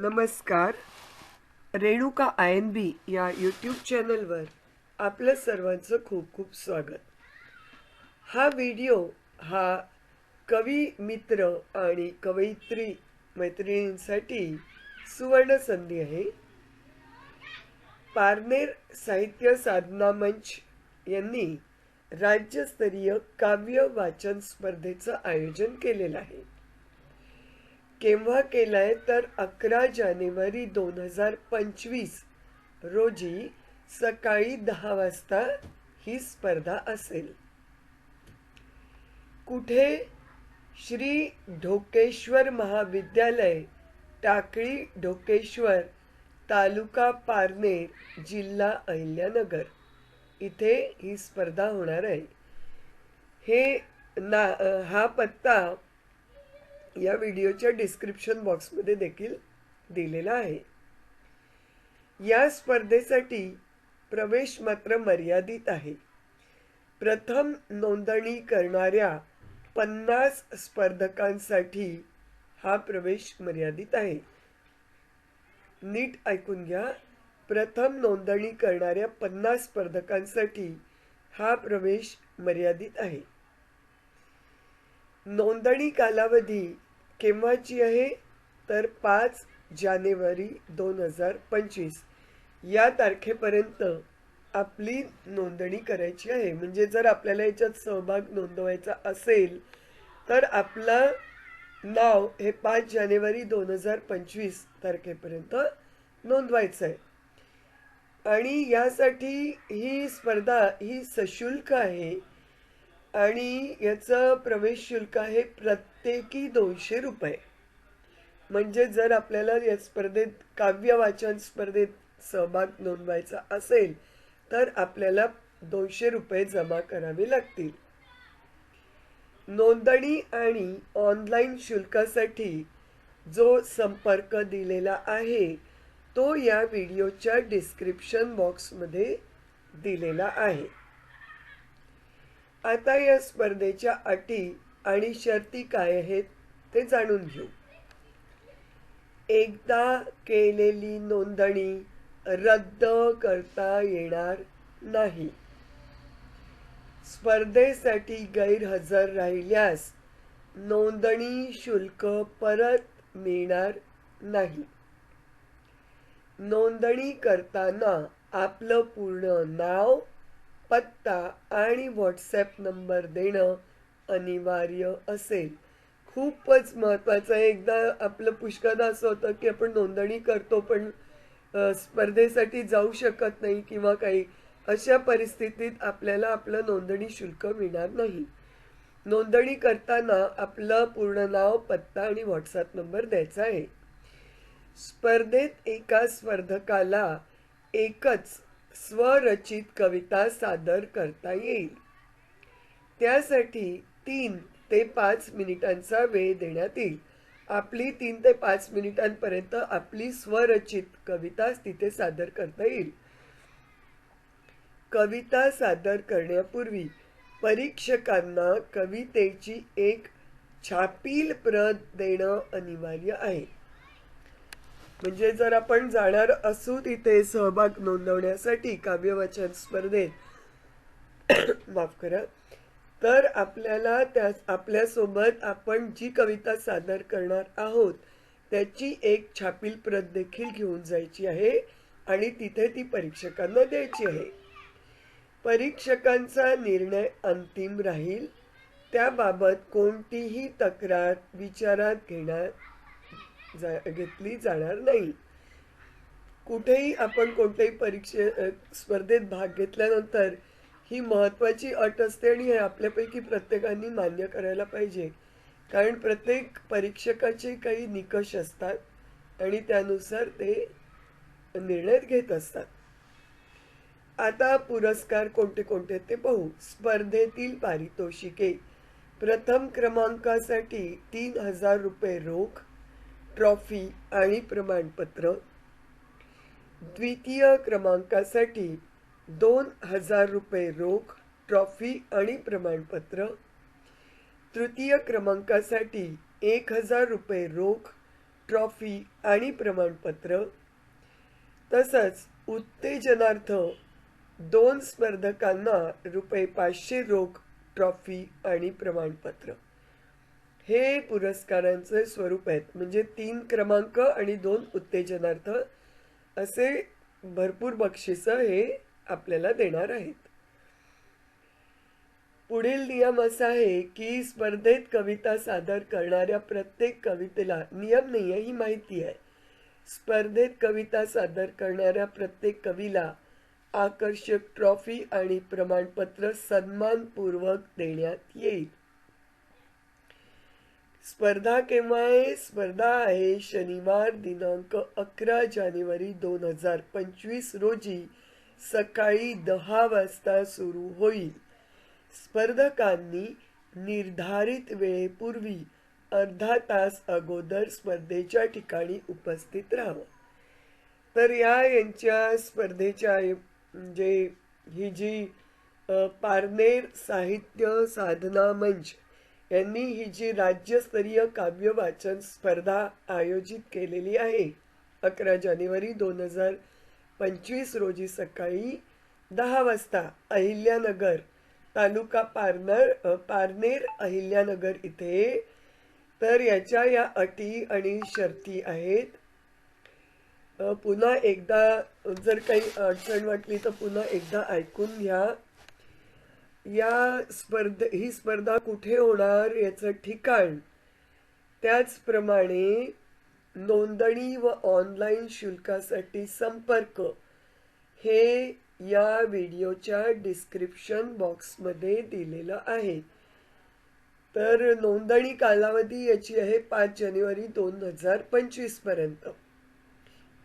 नमस्कार. Renuka I N बी या YouTube चॅनलवर आपलं सर्वांचं खूप खूप स्वागत. हा व्हिडिओ हा कवी मित्र आणि कवयित्री मैत्रिणींसाठी सुवर्ण संधी आहे. पारनेर साहित्य साधना मंच यांनी राज्यस्तरीय काव्य वाचन स्पर्धेचं आयोजन केलेलं आहे. केव्हा केलाय तर अकरा जानेवारी दोन हजार पंचवीस. रोजी सकाळी दहा वाजता ही स्पर्धा असेल. कुठे? श्री ढोकेश्वर महाविद्यालय टाकळी ढोकेश्वर तालुका पारनेर जिल्हा अहिल्यानगर. इथे ही स्पर्धा होणार आहे. हे ना हा पत्ता या व्हिडिओच्या डिस्क्रिप्शन बॉक्समध्ये देखील दिलेला आहे. या स्पर्धेसाठी प्रवेश मात्र मर्यादित आहे. प्रथम नोंदणी करणाऱ्या पन्नास स्पर्धकांसाठी हा प्रवेश मर्यादित आहे. नीट ऐकून घ्या. प्रथम नोंदणी करणाऱ्या पन्नास स्पर्धकांसाठी हा प्रवेश मर्यादित आहे. नोंदणी कालावधी केव्हाची आहे? तर पाच जानेवारी दोन हजार पंचवीस. या तारखेपर्यंत आपली नोंदणी करायची आहे. म्हणजे जर आपल्याला याच्यात सहभाग नोंदवायचा असेल तर आपलं नाव हे पाच जानेवारी दोन हजार पंचवीस तारखेपर्यंत नोंदवायचं आहे. आणि यासाठी ही स्पर्धा ही सशुल्क आहे. आणि याचं प्रवेश शुल्क आहे प्रत्येकी दोनशे रुपये. म्हणजे जर आपल्याला या स्पर्धेत काव्य वाचन स्पर्धेत सहभाग नोंदवायचा असेल तर आपल्याला दोनशे रुपये जमा करावे लागतील. नोंदणी आणि ऑनलाईन शुल्कासाठी जो संपर्क दिलेला आहे तो या व्हिडिओच्या डिस्क्रिप्शन बॉक्समध्ये दिलेला आहे. आता या स्पर्धेच्या अटी आणि शर्ती काय आहेत ते जाणून घेऊ. एकदा केलेली नोंदणी रद्द करता येणार नाही. स्पर्धेसाठी गैरहजर राहिल्यास नोंदणी शुल्क परत मिळणार नाही. नोंदणी करताना आपलं पूर्ण नाव पत्ता आणि व्हॉट्सॲप नंबर देणं अनिवार्य असेल. खूपच महत्त्वाचं आहे. एकदा आपलं पुष्कळदा असं होतं की आपण नोंदणी करतो पण स्पर्धेसाठी जाऊ शकत नाही किंवा काही अशा परिस्थितीत आपल्याला आपलं नोंदणी शुल्क मिळणार नाही. नोंदणी करताना आपलं पूर्ण नाव पत्ता आणि व्हॉट्सअप नंबर द्यायचा आहे. स्पर्धेत एका स्पर्धकाला एकच स्वरचित कविता सादर करता येईल. त्यासाठी तीन ते पाच मिनिटांचा वेळ देण्यात येईल. आपली तीन ते पाच मिनिटांपर्यंत आपली स्वरचित कविता तिथे सादर करता येईल. कविता सादर करण्यापूर्वी परीक्षकांना कवितेची एक छापील प्रत देणं अनिवार्य आहे. म्हणजे जर आपण जाणार असू तिथे सहभाग नोंदवण्यासाठी काव्यवाचन स्पर्धेत. माफ करा. तर आपल्याला त्या आपल्यासोबत आपण जी कविता सादर करणार आहोत त्याची एक छापील प्रत देखील घेऊन जायची आहे आणि तिथे ती परीक्षकांना द्यायची आहे. परीक्षकांचा निर्णय अंतिम राहील. त्याबाबत कोणतीही तक्रार विचारात घेणार जा घेतली जाणार नाही. कुठेही आपण कोणत्याही परीक्षे स्पर्धेत भाग घेतल्यानंतर ही महत्त्वाची अट असते आणि हे आपल्यापैकी प्रत्येकाने मान्य करायला पाहिजे. कारण प्रत्येक परीक्षकाचे काही निकष असतात आणि त्यानुसार ते निर्णय घेत असतात. आता पुरस्कार कोणते कोणते ते पाहू. स्पर्धेतील पारितोषिके. प्रथम क्रमांकासाठी तीन हजार रुपये रोख ट्रॉफी आणि प्रमाणपत्र. द्वितीय क्रमांकासाठी दोन हजार रुपये रोख ट्रॉफी आणि प्रमाणपत्र. तृतीय क्रमांकासाठी एक हजार रुपये रोख ट्रॉफी आणि प्रमाणपत्र. तसंच उत्तेजनार्थ दोन स्पर्धकांना रुपये पाचशे रोख ट्रॉफी आणि प्रमाणपत्र. हे पुरस्कारांचे स्वरूप आहेत. म्हणजे तीन क्रमांक आणि दोन उत्तेजनार्थ असे भरपूर बक्षिसं हे आपल्याला देणार आहेत. पुढील नियम असा आहे की स्पर्धेत कविता सादर करणाऱ्या प्रत्येक कवितेला नियम नाही आहे ही माहिती आहे. स्पर्धेत कविता सादर करणाऱ्या प्रत्येक कवीला आकर्षक ट्रॉफी आणि प्रमाणपत्र सन्मानपूर्वक देण्यात येईल. स्पर्धा केव्हा आहे स्पर्धा आहे शनिवार दिनांक अकरा जानेवारी दोन हजार पंचवीस रोजी. सकाळी दहा वाजता सुरू होईल. स्पर्धकांनी निर्धारित वेळेपूर्वी अर्धा तास अगोदर स्पर्धेच्या ठिकाणी उपस्थित राहावं. तर या यांच्या स्पर्धेच्या म्हणजे ही जी पारनेर साहित्य साधना मंच यांनी ही जी राज्यस्तरीय काव्य वाचन स्पर्धा आयोजित केलेली आहे अकरा जानेवारी दोन हजार पंचवीस रोजी सकाळी दहा वाजता अहिल्यानगर तालुका पारनर पारनेर अहिल्यानगर इथे. तर याच्या या अटी आणि शर्ती आहेत. पुन्हा एकदा जर काही अडचण वाटली तर पुन्हा एकदा ऐकून घ्या. या स्पर्ध ही स्पर्धा कुठे होणार याचं ठिकाण त्याचप्रमाणे नोंदणी व ऑनलाईन शुल्कासाठी संपर्क. हे या व्हिडिओच्या डिस्क्रिप्शन बॉक्समध्ये दिलेलं आहे. तर नोंदणी कालावधी याची आहे पाच जानेवारी दोन हजार पंचवीसपर्यंत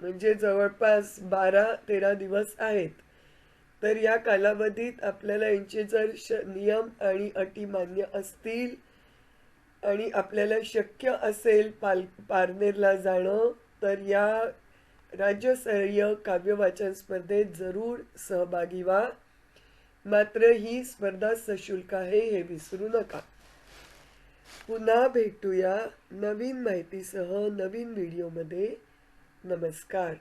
म्हणजे जवळपास बारा तेरा दिवस आहेत. तर या कालावधीत आपल्याला यांचे जर श नियम आणि अटी मान्य असतील आणि आपल्याला शक्य असेल पाल पारनेरला जाणं तर या राज्यस्तरीय काव्यवाचन स्पर्धेत जरूर सहभागी व्हा. मात्र ही स्पर्धा सशुल्क आहे हे विसरू नका. पुन्हा भेटूया नवीन माहितीसह नवीन व्हिडिओमध्ये. नमस्कार.